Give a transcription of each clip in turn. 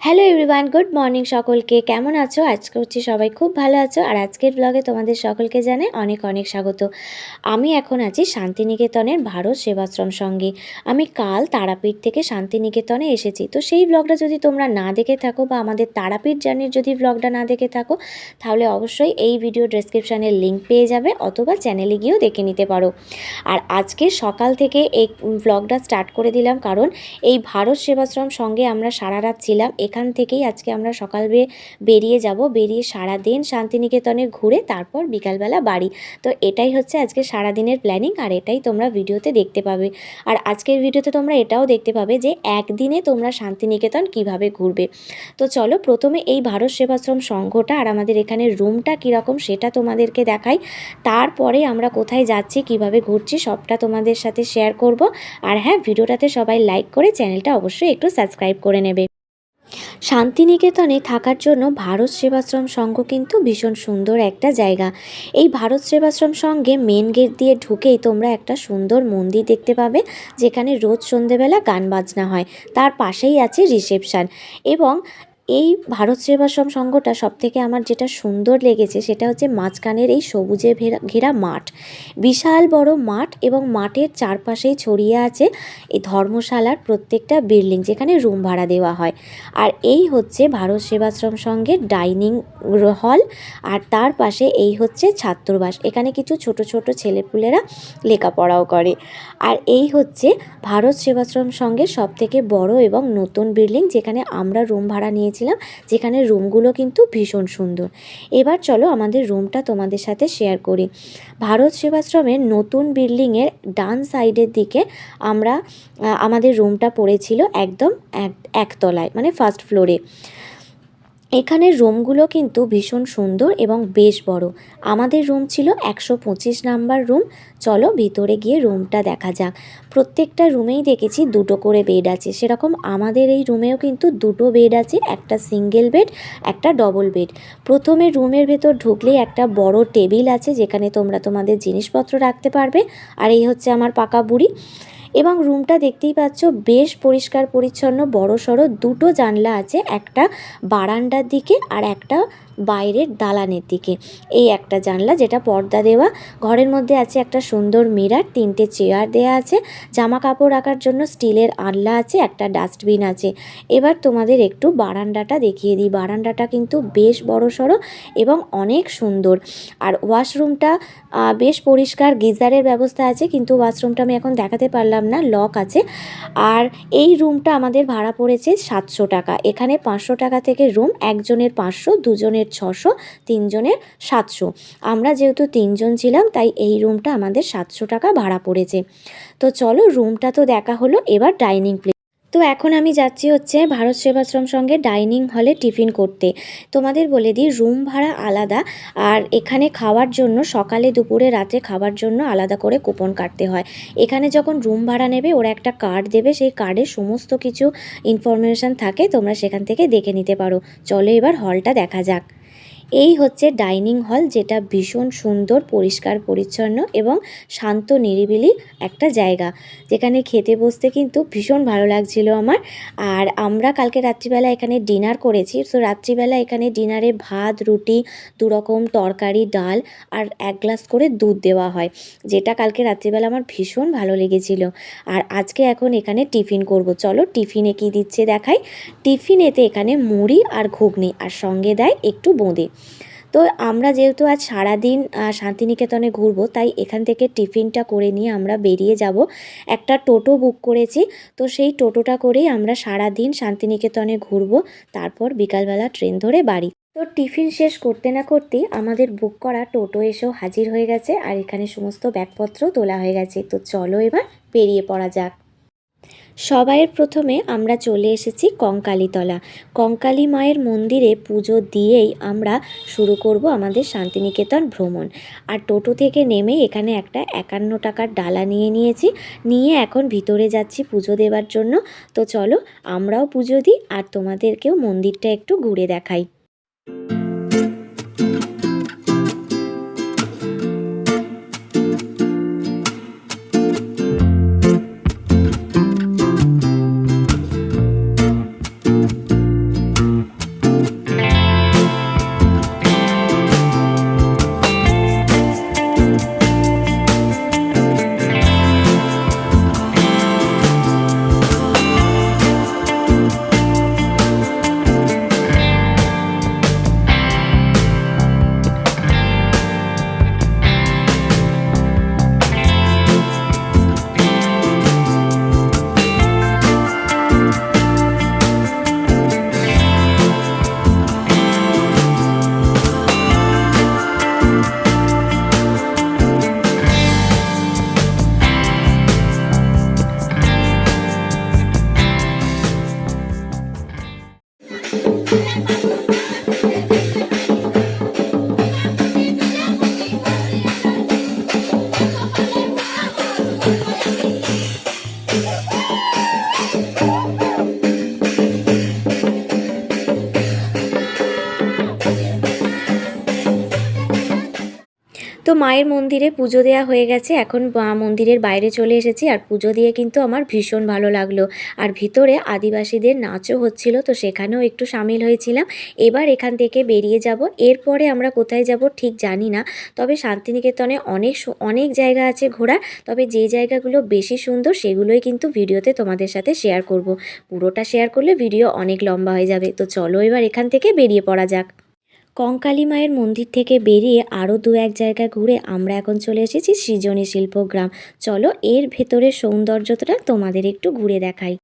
Hello everyone good morning সকলকে। কেমন আছো? আজকে হচ্ছে সবাই খুব ভালো আছো। আর আজকের ব্লগে তোমাদের সকলকে জানাই অনেক অনেক স্বাগত। আমি এখন আছি শান্তিনিকেতনের ভারত সেবাশ্রম সঙ্গে। আমি কাল তারাপীঠ থেকে শান্তিনিকেতনে এসেছি। তো সেই ব্লগটা যদি তোমরা না দেখে থাকো বা আমাদের তারাপীঠ জার্নির যদি ব্লগটা না দেখে থাকো, তাহলে অবশ্যই এই ভিডিও ডেসক্রিপশানের লিঙ্ক পেয়ে যাবে অথবা চ্যানেলে গিয়েও দেখে নিতে পারো। আর আজকে সকাল থেকে এই ব্লগটা স্টার্ট করে দিলাম কারণ এই ভারত সেবাশ্রম সঙ্গে আমরা সারা রাত ছিলাম। এখান থেকেই আজকে আমরা সকাল বেরিয়ে যাব। বেরিয়ে সারা দিন শান্তিনিকেতনে ঘুরে তারপর বিকালবেলা বাড়ি। তো এটাই হচ্ছে আজকে সারা দিনের প্ল্যানিং আর এটাই তোমরা ভিডিওতে দেখতে পাবে। আর আজকের ভিডিওতে তোমরা এটাও দেখতে পাবে যে একদিনে তোমরা শান্তিনিকেতন কীভাবে ঘুরবে। তো চলো প্রথমে এই ভারত সেবাশ্রম সংঘটা আর আমাদের এখানে রুমটা কীরকম সেটা তোমাদেরকে দেখাই। তারপরে আমরা কোথায় যাচ্ছি, কীভাবে ঘুরছি সবটা তোমাদের সাথে শেয়ার করব। আর হ্যাঁ ভিডিওটাতে সবাই লাইক করে চ্যানেলটা অবশ্যই একটু সাবস্ক্রাইব করে নেবে। শান্তিনিকেতনে থাকার জন্য ভারত সেবাশ্রম সংঘ কিন্তু ভীষণ সুন্দর একটা জায়গা। এই ভারত সেবাশ্রম সঙ্গে মেন গেট দিয়ে ঢুকেই তোমরা একটা সুন্দর মন্দির দেখতে পাবে, যেখানে রোজ সন্ধেবেলা গান বাজনা হয়। তার পাশেই আছে রিসেপশান এবং এই ভারত সেবাশ্রম সংঘটা সবথেকে আমার যেটা সুন্দর লেগেছে সেটা হচ্ছে মাঝখানের এই সবুজে ঘেরা ঘেরা মাঠ। বিশাল বড় মাঠ এবং মাঠের চারপাশেই ছড়িয়ে আছে এই ধর্মশালার প্রত্যেকটা বিল্ডিং যেখানে রুম ভাড়া দেওয়া হয়। আর এই হচ্ছে ভারত সেবাশ্রম সংঘের ডাইনিং হল আর তার পাশে এই হচ্ছে ছাত্রবাস। এখানে কিছু ছোট ছোট ছেলেপুলেরা লেখাপড়াও করে। আর এই হচ্ছে ভারত সেবাশ্রম সঙ্গের সব থেকে বড় এবং নতুন বিল্ডিং যেখানে আমরা রুম ভাড়া নিয়েছিলাম যেখানে রুমগুলো কিন্তু ভীষণ সুন্দর। এবার চলো আমাদের রুমটা তোমাদের সাথে শেয়ার করি। ভারত সেবাশ্রমের নতুন বিল্ডিংয়ের ডান সাইডের দিকে আমরা আমাদের রুমটা পড়েছিল একদম এক, একতলায় মানে ফার্স্ট ফ্লোরে এখানের রুমগুলো কিন্তু ভীষণ সুন্দর এবং বেশ বড়। আমাদের রুম ছিল একশো পঁচিশ নাম্বার রুম। চলো ভিতরে গিয়ে রুমটা দেখা যাক। প্রত্যেকটা রুমেই দেখেছি দুটো করে বেড আছে। সেরকম আমাদের এই রুমেও কিন্তু দুটো বেড আছে, একটা সিঙ্গেল বেড, একটা ডবল বেড। প্রথমে রুমের ভেতর ঢুকলেই একটা বড় টেবিল আছে, যেখানে তোমরা তোমাদের জিনিসপত্র রাখতে পারবে। আর এই হচ্ছে আমার পাকা বুড়ি। এবং রুমটা দেখতেই পাচ্ছ বেশ পরিষ্কার পরিচ্ছন্ন বড় সড়ো দুটো জানলা আছে, একটা বারান্দার দিকে আর একটা বাইরের দালানের দিকে। এই একটা জানলা যেটা পর্দা দেওয়া। ঘরের মধ্যে আছে একটা সুন্দর মিরার, তিনটে চেয়ার দেওয়া আছে। জামা কাপড় রাখার জন্য স্টিলের আনলা আছে, একটা ডাস্টবিন আছে। এবার তোমাদের একটু বারান্দাটা দেখিয়ে দিই। বারান্দাটা কিন্তু বেশ বড় সড়ো এবং অনেক সুন্দর। আর ওয়াশরুমটা বেশ পরিষ্কার, গিজারের ব্যবস্থা আছে, কিন্তু ওয়াশরুমটা আমি এখন দেখাতে পারলাম না, লক আছে। আর এই রুমটা আমাদের ভাড়া পড়েছে সাতশো টাকা। এখানে পাঁচশো টাকা থেকে রুম, একজনের পাঁচশো, দুজনের ছশো, তিনজনের সাতশো। আমরা যেহেতু তিনজন ছিলাম, তাই এই রুমটা আমাদের সাতশো টাকা ভাড়া পড়েছে। তো চলো, রুমটা তো দেখা হলো, এবার ডাইনিং প্লেস তো এখন আমি যাচ্ছি হচ্ছে ভারত সেবাশ্রম সঙ্গে ডাইনিং হলে টিফিন করতে। তোমাদের বলে দিই, রুম ভাড়া আলাদা, আর এখানে খাওয়ার জন্য, সকালে দুপুরে রাতে খাওয়ার জন্য আলাদা করে কুপন কাটতে হয়। এখানে যখন রুম ভাড়া নেবে, ওরা একটা কার্ড দেবে, সেই কার্ডে সমস্ত কিছু ইনফরমেশান থাকে, তোমরা সেখান থেকে দেখে নিতে পারো। চলো এবার হলটা দেখা যাক। এই হচ্ছে ডাইনিং হল, যেটা ভীষণ সুন্দর, পরিষ্কার, পরিচ্ছন্ন এবং শান্ত, নিরিবিলি একটা জায়গা। যেখানে খেতে বসতে কিন্তু ভীষণ ভালো লাগছিল আমার। আর আমরা কালকে রাত্রিবেলা এখানে ডিনার করেছি। তো রাত্রিবেলা এখানে ডিনারে ভাত, রুটি দু রকম তরকারি, ডাল আর এক গ্লাস করে দুধ দেওয়া হয়, যেটা কালকে রাত্রিবেলা আমার ভীষণ ভালো লেগেছিল। আর আজকে এখন এখানে টিফিন করব। চলো টিফিনে কি দিচ্ছে দেখাই। টিফিনেতে এখানে মুড়ি আর ঘুগনি, আর সঙ্গে দেয় একটু বোঁদে। তো আমরা যেহেতু আজ সারাদিন শান্তিনিকেতনে ঘুরবো, তাই এখান থেকে টিফিনটা করে নিয়ে আমরা বেরিয়ে যাব। একটা টোটো বুক করেছি, তো সেই টোটোটা করেই আমরা সারাদিন শান্তিনিকেতনে ঘুরবো, তারপর বিকালবেলা ট্রেন ধরে বাড়ি। তো টিফিন শেষ করতে না করতেই আমাদের বুক করা টোটো এসেও হাজির হয়ে গেছে, আর এখানে সমস্ত ব্যাগপত্র তোলা হয়ে গেছে। তো চলো এবার বেরিয়ে পড়া যাক। সবাইয়ের প্রথমে আমরা চলে এসেছি কঙ্কালীতলা। কঙ্কালী মায়ের মন্দিরে পুজো দিয়েই আমরা শুরু করব আমাদের শান্তিনিকেতন ভ্রমণ। আর টোটো থেকে নেমে এখানে একটা একান্ন টাকার ডালা নিয়ে নিয়েছি। নিয়ে এখন ভিতরে যাচ্ছি পুজো দেওয়ার জন্য। তো চলো আমরাও পুজো দিই আর তোমাদেরকেও মন্দিরটা একটু ঘুরে দেখাই। তো মায়ের মন্দিরে পুজো দেওয়া হয়ে গেছে। এখন মন্দিরের বাইরে চলে এসেছি আর পুজো দিয়ে কিন্তু আমার ভীষণ ভালো লাগল। আর ভিতরে আদিবাসীদের নাচও হচ্ছিল, তো সেখানেও একটু সামিল হয়েছিলাম। এবার এখান থেকে বেরিয়ে যাব। এরপরে আমরা কোথায় যাব ঠিক জানি না। তবে শান্তিনিকেতনে অনেক অনেক জায়গা আছে ঘোরার। তবে যে জায়গাগুলো বেশি সুন্দর সেগুলোই কিন্তু ভিডিওতে তোমাদের সাথে শেয়ার করব। পুরোটা শেয়ার করলে ভিডিও অনেক লম্বা হয়ে যাবে। তো চলো এবার এখান থেকে বেরিয়ে পড়া যাক। কঙ্কালী মায়ের মন্দির থেকে বেরিয়ে আরও দু এক জায়গা ঘুরে আমরা এখন চলে এসেছি সৃজনী শিল্পগ্রাম চলো এর ভেতরের সৌন্দর্যটা তোমাদের একটু ঘুরে দেখাই।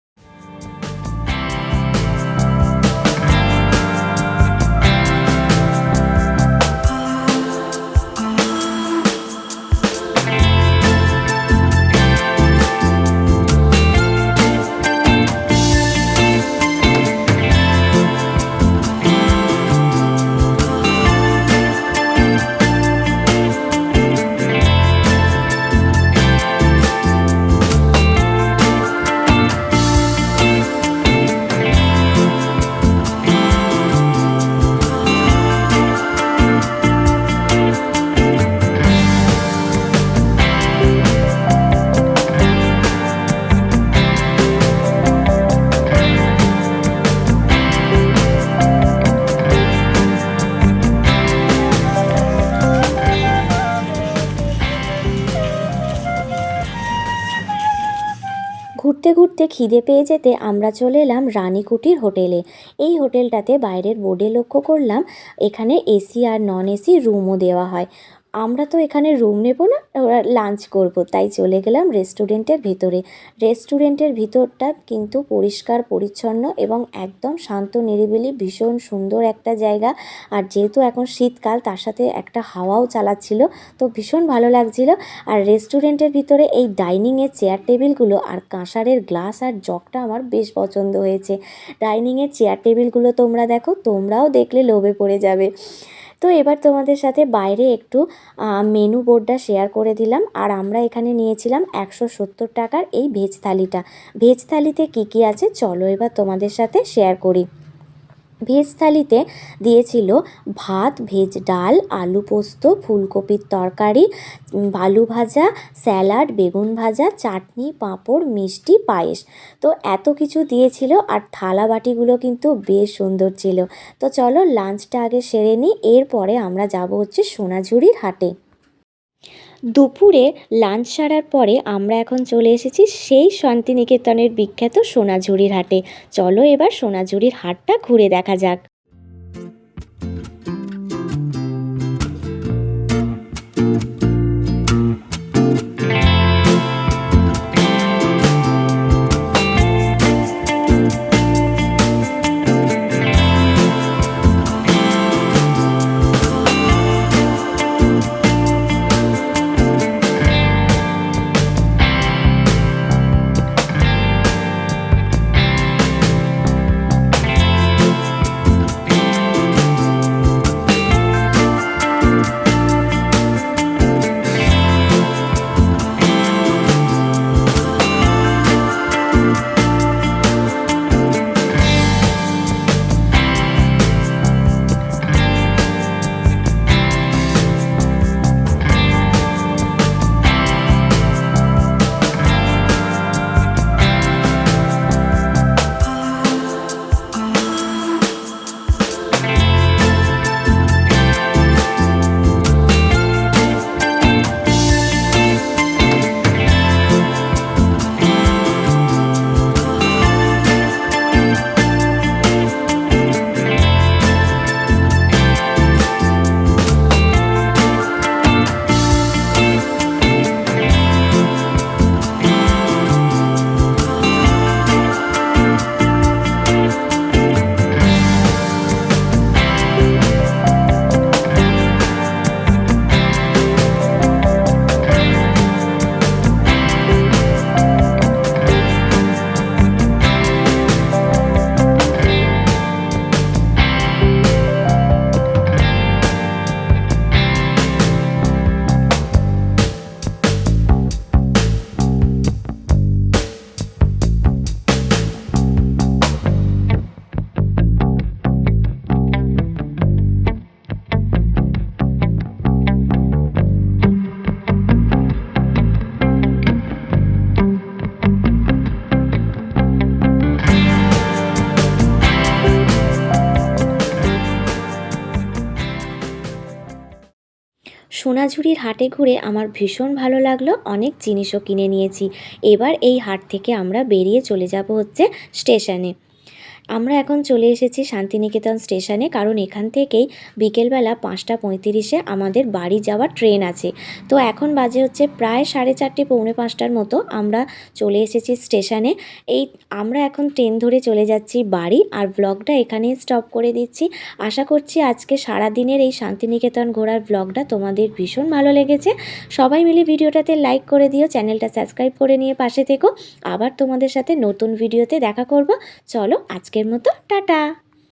ঘুরতে ঘুরতে খিদে পেয়ে যেতে আমরা চলে এলাম রানীকুটির হোটেলে। এই হোটেলটাতে বাইরের বোর্ডে লক্ষ্য করলাম, এখানে এসি আর নন এসি রুমও দেওয়া হয়। আমরা তো এখানে রুম নেব না, ওরা লাঞ্চ করব। তাই চলে গেলাম রেস্টুরেন্টের ভিতরে। রেস্টুরেন্টের ভিতরটা কিন্তু পরিষ্কার, পরিচ্ছন্ন এবং একদম শান্ত, নিরিবিলি, ভীষণ সুন্দর একটা জায়গা। আর যেহেতু এখন শীতকাল, তার সাথে একটা হাওয়াও চালাচ্ছিল, তো ভীষণ ভালো লাগছিল। আর রেস্টুরেন্টের ভিতরে এই ডাইনিংয়ের চেয়ার টেবিলগুলো আর কাঁসারের গ্লাস আর জগটা আমার বেশ পছন্দ হয়েছে। ডাইনিংয়ের চেয়ার টেবিলগুলো তোমরা দেখো, তোমরাও দেখলে লোভে পড়ে যাবে। তো এবার তোমাদের সাথে বাইরে একটু মেনু বোর্ডটা শেয়ার করে দিলাম। আর আমরা এখানে নিয়েছিলাম একশো সত্তর টাকার এই ভেজ থালিটা। ভেজ থালিতে কী কী আছে? চলো এবার তোমাদের সাথে শেয়ার করি। ভেজ থালিতে দিয়েছিল ভাত, ভেজ ডাল, আলু পোস্ত, ফুলকপির তরকারি আলু ভাজা, স্যালাড, বেগুন ভাজা, চাটনি, পাঁপড়, মিষ্টি, পায়েস। তো এত কিছু দিয়েছিল আর থালা বাটিগুলো কিন্তু বেশ সুন্দর ছিল। তো চলো লাঞ্চটা আগে সেরে নিই, এরপরে আমরা যাব হচ্ছে সোনাঝুরির হাটে। দুপুরে লাঞ্চ সারার পরে আমরা এখন চলে এসেছি সেই শান্তিনিকেতনের বিখ্যাত সোনাঝুরির হাটে। চলো এবার সোনাঝুরির হাটটা ঘুরে দেখা যাক। সোনাঝুরির হাটে ঘুরে আমার ভীষণ ভালো লাগল, অনেক জিনিসও কিনে নিয়েছি। এবার এই হাট থেকে আমরা বেরিয়ে চলে যাব হচ্ছে স্টেশনে। আমরা এখন চলে এসেছি শান্তিনিকেতন স্টেশনে, কারণ এখান থেকেই বিকেলবেলা পাঁচটা পঁয়ত্রিশে আমাদের বাড়ি যাওয়ার ট্রেন আছে। তো এখন বাজে হচ্ছে প্রায় সাড়ে চারটে, পৌনে পাঁচটার মতো আমরা চলে এসেছি স্টেশনে। এই আমরা এখন ট্রেন ধরে চলে যাচ্ছি বাড়ি আর ব্লগটা এখানেই স্টপ করে দিচ্ছি। আশা করছি আজকে সারা দিনের এই শান্তিনিকেতন ঘোরার ব্লগটা তোমাদের ভীষণ ভালো লেগেছে। সবাই মিলে ভিডিওটাতে লাইক করে দিও, চ্যানেলটা সাবস্ক্রাইব করে নিয়ে পাশে থেকো। আবার তোমাদের সাথে নতুন ভিডিওতে দেখা করব। চলো আজকের মতো টাটা।